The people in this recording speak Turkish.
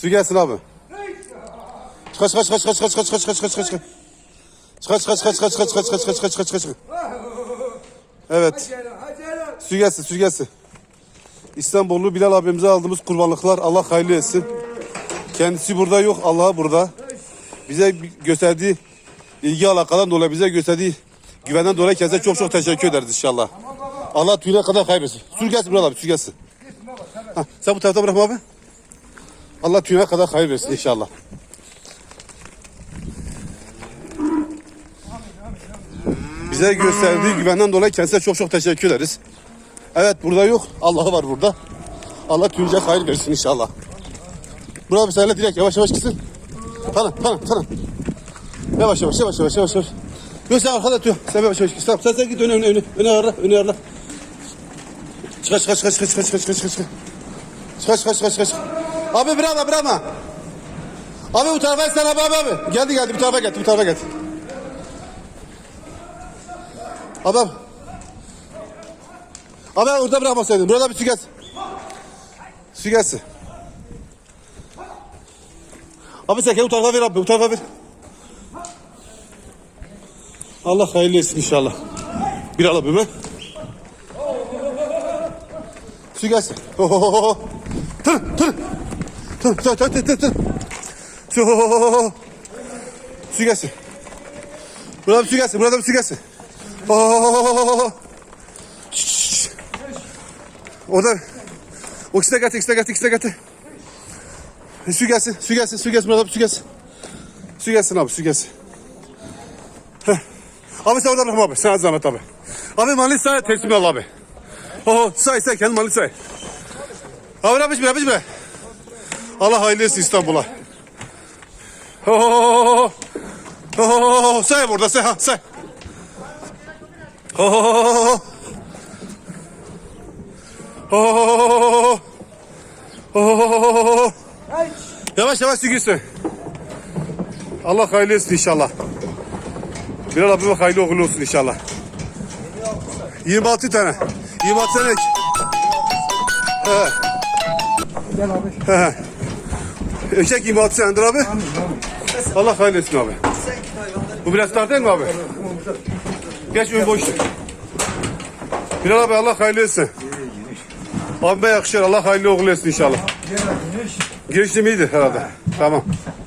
Su gelsin abi. Kaç kaç kaç kaç kaç kaç kaç kaç kaç. Kaç kaç kaç kaç kaç kaç kaç kaç kaç kaç kaç. Evet. Su gelsin su gelsin. İstanbullu Bilal abimize aldığımız kurbanlıklar Allah hayırlı etsin. Kendisi burada yok Allah burada. Bize gösterdiği ilgi alakadan dolayı bize gösterdiği güvenden dolayı kendisine çok çok teşekkür ederiz inşallah. Allah tüyüne kadar kaybetsin. Su gelsin Bilal abi su gelsin. Ha, sen bu tarafta bırakma abi. Allah tüyüne kadar hayır versin inşallah. Bize gösterdiği güvenden dolayı kendisine çok çok teşekkür ederiz. Evet burada yok. Allah var burada. Allah tüyünce hayır versin inşallah. Burada bir seninle direkt yavaş yavaş gitsin. Tamam tamam tamam. Yavaş yavaş yavaş yavaş yavaş yavaş. Yok sen arkada tüy. Sen yavaş yavaş git. Sen, sen, sen git öne öne öne. Öne ağırla öne ağırla. Çıkar çıkar çıkar çıkar çıkar çıkar çıkar çıkar. Çıkar çıkar çıkar çıkar. Abi bırakma bırakma. Abi bu tarafa sen abi abi abi. Geldi geldi bu tarafa geldi bu tarafa geldi. Abi abi. Abi orada bırakmasaydın. Burada bir su gelsin. Abi sen bu tarafa ver abi bu tarafa ver. Allah hayırlı etsin inşallah. Bir al abime. Su gelsin. Ho ho ho ho. Tır tır. 자, 자, 자, 자, 자, 자. 저, 수겠어. 브라더 수겠어, 브라더 수겠어. 어, Oradan o ikisi de geldi, ikisi de geldi, ikisi de geldi. E, su gelsin, su gelsin, su gelsin Murat abi, su gelsin. Su gelsin abi, su gelsin. Heh. Abi sen oradan abi, sen zahmet abi. Abi mali sana teslim al abi. Oho, say say, kendi mali say. Abi ne yapmış, ne yapmış, Allah hayırlı etsin İstanbul'a. Oho. Oho say burada say ha say. Oho. Oho. Oho. Yavaş yavaş sürgüsün. Allah hayırlı etsin inşallah. Bilal abime hayırlı uğurlu olsun inşallah. 26 tane. 26 tane. He. Gel abi. Eşek 26 senedir abi. Allah hayırlı etsin abi. Bu biraz dar değil mi abi? Geç ön boş. Bilal abi Allah hayırlı etsin. Abime yakışır. Allah hayırlı uğurlu etsin inşallah. Girişim iyiydi herhalde. Tamam.